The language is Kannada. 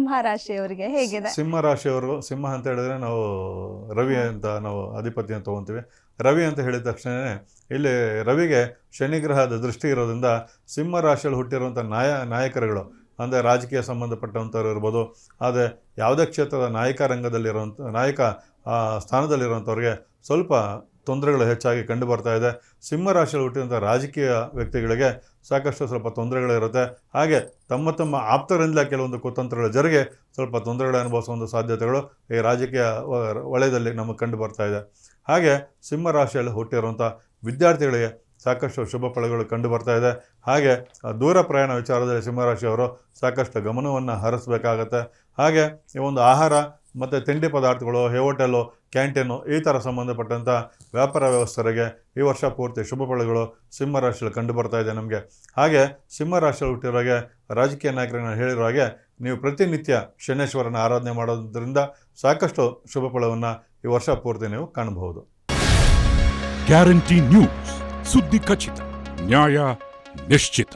ಸಿಂಹ ರಾಶಿಯವರಿಗೆ ಹೇಗಿದೆ? ಸಿಂಹ ರಾಶಿಯವರು, ಸಿಂಹ ಅಂತ ಹೇಳಿದ್ರೆ ನಾವು ರವಿ ಅಂತ ನಾವು ಅಧಿಪತಿಯನ್ನು ತಗೊಂತೀವಿ. ರವಿ ಅಂತ ಹೇಳಿದ ತಕ್ಷಣವೇ ಇಲ್ಲಿ ರವಿಗೆ ಶನಿಗ್ರಹದ ದೃಷ್ಟಿ ಇರೋದ್ರಿಂದ ಸಿಂಹ ರಾಶಿಯಲ್ಲಿ ಹುಟ್ಟಿರುವಂಥ ನಾಯ, ನಾಯಕರುಗಳು, ಅಂದರೆ ರಾಜಕೀಯ ಸಂಬಂಧಪಟ್ಟಂಥವ್ರು ಇರ್ಬೋದು, ಆದರೆ ಯಾವುದೇ ಕ್ಷೇತ್ರದ ನಾಯಕ ರಂಗದಲ್ಲಿರುವಂಥ, ನಾಯಕ ಸ್ಥಾನದಲ್ಲಿರುವಂಥವ್ರಿಗೆ ಸ್ವಲ್ಪ ತೊಂದರೆಗಳು ಹೆಚ್ಚಾಗಿ ಕಂಡು ಬರ್ತಾ ಇದೆ. ಸಿಂಹರಾಶಿಯಲ್ಲಿ ಹುಟ್ಟಿದಂಥ ರಾಜಕೀಯ ವ್ಯಕ್ತಿಗಳಿಗೆ ಸಾಕಷ್ಟು ಸ್ವಲ್ಪ ತೊಂದರೆಗಳಿರುತ್ತೆ ಹಾಗೆ ತಮ್ಮ ತಮ್ಮ ಆಪ್ತರಿಂದ ಕೆಲವೊಂದು ಕುತಂತ್ರಗಳ ಜರಿಗೆ ಸ್ವಲ್ಪ ತೊಂದರೆಗಳು ಅನುಭವಿಸುವಂಥ ಸಾಧ್ಯತೆಗಳು ಈ ರಾಜಕೀಯ ವಲಯದಲ್ಲಿ ನಮಗೆ ಕಂಡು ಬರ್ತಾ ಇದೆ. ಹಾಗೆ ಸಿಂಹರಾಶಿಯಲ್ಲಿ ಹುಟ್ಟಿರುವಂಥ ವಿದ್ಯಾರ್ಥಿಗಳಿಗೆ ಸಾಕಷ್ಟು ಶುಭ ಫಲಗಳು ಕಂಡು ಬರ್ತಾ ಇದೆ. ಹಾಗೆ ದೂರ ಪ್ರಯಾಣ ವಿಚಾರದಲ್ಲಿ ಸಿಂಹರಾಶಿಯವರು ಸಾಕಷ್ಟು ಗಮನವನ್ನು ಹರಿಸಬೇಕಾಗತ್ತೆ. ಹಾಗೆ ಈ ಒಂದು ಆಹಾರ ಮತ್ತು ತಿಂಡಿ ಪದಾರ್ಥಗಳು, ಹೋಟೆಲು, ಕ್ಯಾಂಟೀನು ಈ ಥರ ಸಂಬಂಧಪಟ್ಟಂಥ ವ್ಯಾಪಾರ ವ್ಯವಸ್ಥರಿಗೆ ಈ ವರ್ಷ ಪೂರ್ತಿ ಶುಭ ಫಲಗಳು ಸಿಂಹ ರಾಶಿಯಲ್ಲಿ ಕಂಡು ಬರ್ತಾ ಇದೆ ನಮಗೆ. ಹಾಗೆ ಸಿಂಹ ರಾಶಿಯಲ್ಲಿ ಹುಟ್ಟಿರೋಗೆ ರಾಜಕೀಯ ನಾಯಕರಿಗೆ ನಾನು ಹೇಳಿರೋ ಹಾಗೆ ನೀವು ಪ್ರತಿನಿತ್ಯ ಶನೇಶ್ವರನ ಆರಾಧನೆ ಮಾಡೋದ್ರಿಂದ ಸಾಕಷ್ಟು ಶುಭ ಫಲವನ್ನು ಈ ವರ್ಷ ಪೂರ್ತಿ ನೀವು ಕಾಣಬಹುದು. Guarantee news. ಸುದ್ದಿ ಖಚಿತ, ನ್ಯಾಯ ನಿಶ್ಚಿತ.